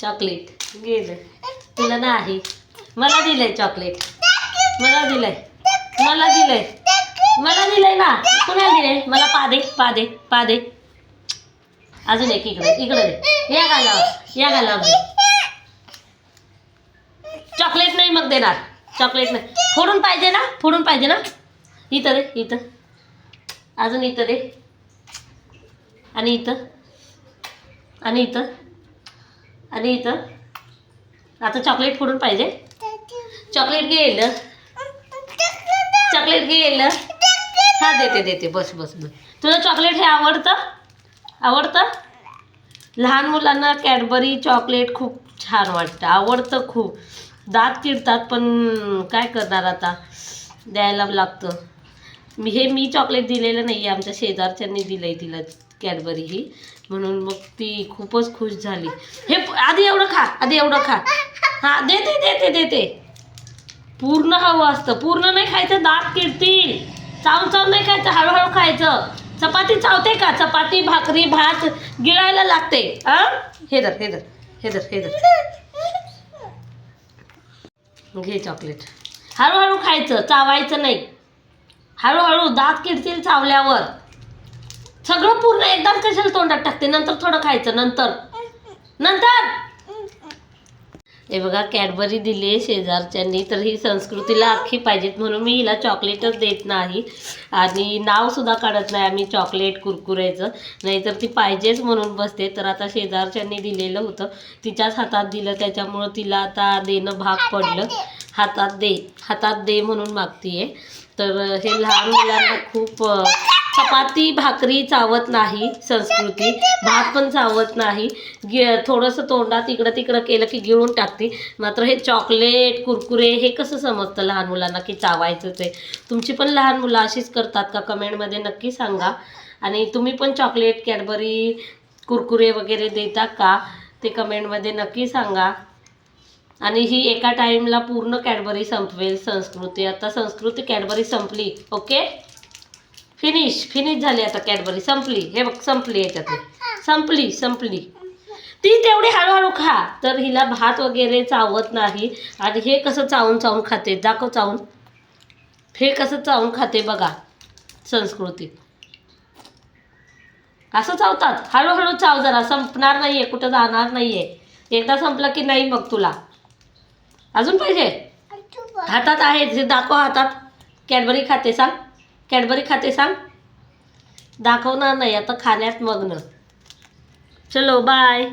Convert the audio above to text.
Chocolate. गेलं. तुला नाही. मला दिलंय चॉकलेट. मला दिलंय. मला दिलंय. मला दिलंय ना. कुणाला दिलंय? मला पादे पादे पादे अजून एक इकडे इकडे दे. या गालावर या दे. चॉकलेट नाही मग देणार. चॉकलेट नाही. फोडून पाहिजे ना? फोडून पाहिजे ना? इथं दे इथं. अजून इथं दे. आणि इथं. आणि इथं. आणि इथं आता चॉकलेट फोडून पाहिजे. चॉकलेट घेईल चॉकलेट घेईल हा देते देते. बस बस बस. तुला चॉकलेट हे आवडतं? आवडतं? लहान मुलांना कॅडबरी चॉकलेट खूप छान वाटतं. आवडतं खूप. दात किडतात पण काय करणार आता? द्यायला लागतं. मी हे मी चॉकलेट दिलेलं नाही आहे आमच्या शेजारच्यांनी दिलं आहे तिला कॅडबरी ही. म्हणून मग ती खूपच खुश झाली. हे आधी एवढं खा आधी एवढं खा. हां देते देते देते. पूर्ण हवं असतं. पूर्ण नाही खायचं दात किडतील. चावून चावून नाही खायचं हळूहळू खायचं. चपाती चावते का? चपाती भाकरी भात गिळायला लागते. आ? हे धर हे धर हे धर हे धर. घे चॉकलेट हळूहळू खायचं चावायचं नाही. हळूहळू दात किडतील चावल्यावर. सगळं पूर्ण एकदाच कशाला तोंडात टाकते? नंतर थोडं खायचं नंतर. नंतर! हे बघा कॅडबरी दिली आहे शेजारच्यांनी तर ही संस्कृतीला अख्खी पाहिजेत म्हणून मी हिला चॉकलेटच देत नाही. आणि नावसुद्धा काढत नाही आम्ही चॉकलेट कुरकुऱ्याचं नाहीतर ती पाहिजेच म्हणून बसते. तर आता शेजारच्यांनी दिलेलं होतं. तिच्याच हातात दिलं त्याच्यामुळं तिला आता देणं भाग पडलं. हातात दे हातात दे म्हणून मागतीये. तर हे लहान मुलांना खूप चपाती भाकरी चावत नाही संस्कृती. भात पण चावत नाही. गे थोडंसं तोंडात इकडं तिकडं केलं की गिळून टाकते. मात्र हे चॉकलेट कुरकुरे हे कसं समजतं लहान मुलांना की चावायचंच आहे तुमची पण लहान मुलं अशीच करतात का? कमेंटमध्ये नक्की सांगा. आणि तुम्ही पण चॉकलेट कॅडबरी कुरकुरे वगैरे देता का? ते कमेंटमध्ये नक्की सांगा. आणि ही एका टाईमला पूर्ण कॅडबरी संपवेल संस्कृती. आता संस्कृती कॅडबरी संपली ओके? फिनिश फिनिश झाली आता कॅडबरी संपली. हे बघ संपली याच्यातली संपली संपली. ती तेवढी हळूहळू खा. तर हिला भात वगैरे चावत नाही. आणि हे कसं चावून चावून खाते? दाखव चावून. हे कसं चावून खाते बघा संस्कृती. असं चावतात. हळूहळू चाव जरा. संपणार नाही आहे कुठं जाणार नाही आहे एकदा संपलं की नाही मग तुला. अजून पाहिजे हातात आहे जे दाखव हातात. कॅडबरी खाते सांग. कॅडबरी खाते सांग. दाखवणार नाही आता खाण्यात मग्न. चलो बाय